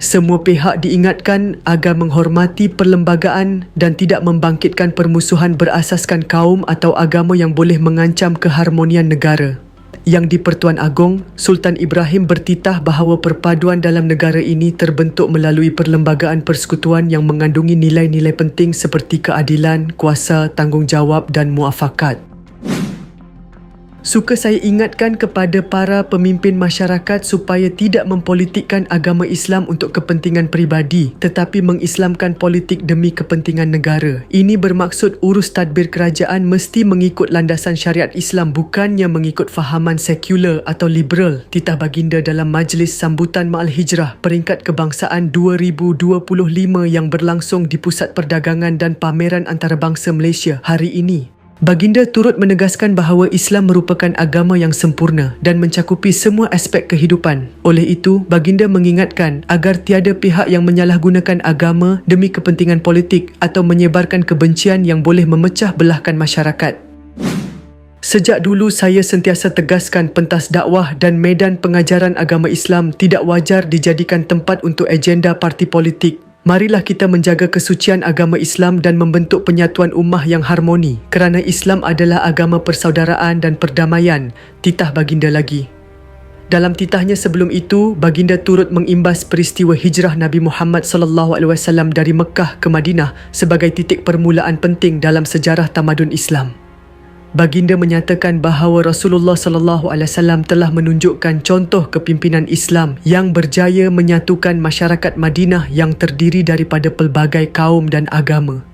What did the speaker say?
Semua pihak diingatkan agar menghormati perlembagaan dan tidak membangkitkan permusuhan berasaskan kaum atau agama yang boleh mengancam keharmonian negara. Yang di-Pertuan Agong, Sultan Ibrahim bertitah bahawa perpaduan dalam negara ini terbentuk melalui perlembagaan persekutuan yang mengandungi nilai-nilai penting seperti keadilan, kuasa, tanggungjawab dan muafakat. Suka saya ingatkan kepada para pemimpin masyarakat supaya tidak mempolitikkan agama Islam untuk kepentingan peribadi tetapi mengislamkan politik demi kepentingan negara. Ini bermaksud urus tadbir kerajaan mesti mengikut landasan syariat Islam bukannya mengikut fahaman sekular atau liberal. Titah baginda dalam Majlis Sambutan Ma'al Hijrah Peringkat Kebangsaan 2025 yang berlangsung di Pusat Perdagangan dan Pameran Antarabangsa Malaysia hari ini. Baginda turut menegaskan bahawa Islam merupakan agama yang sempurna dan mencakupi semua aspek kehidupan. Oleh itu, baginda mengingatkan agar tiada pihak yang menyalahgunakan agama demi kepentingan politik atau menyebarkan kebencian yang boleh memecah belahkan masyarakat. Sejak dulu saya sentiasa tegaskan pentas dakwah dan medan pengajaran agama Islam tidak wajar dijadikan tempat untuk agenda parti politik Marilah kita menjaga kesucian agama Islam dan membentuk penyatuan ummah yang harmoni kerana Islam adalah agama persaudaraan dan perdamaian, titah baginda lagi. Dalam titahnya sebelum itu, baginda turut mengimbas peristiwa hijrah Nabi Muhammad sallallahu alaihi wasallam dari Mekah ke Madinah sebagai titik permulaan penting dalam sejarah tamadun Islam. Baginda menyatakan bahawa Rasulullah sallallahu alaihi wasallam telah menunjukkan contoh kepimpinan Islam yang berjaya menyatukan masyarakat Madinah yang terdiri daripada pelbagai kaum dan agama.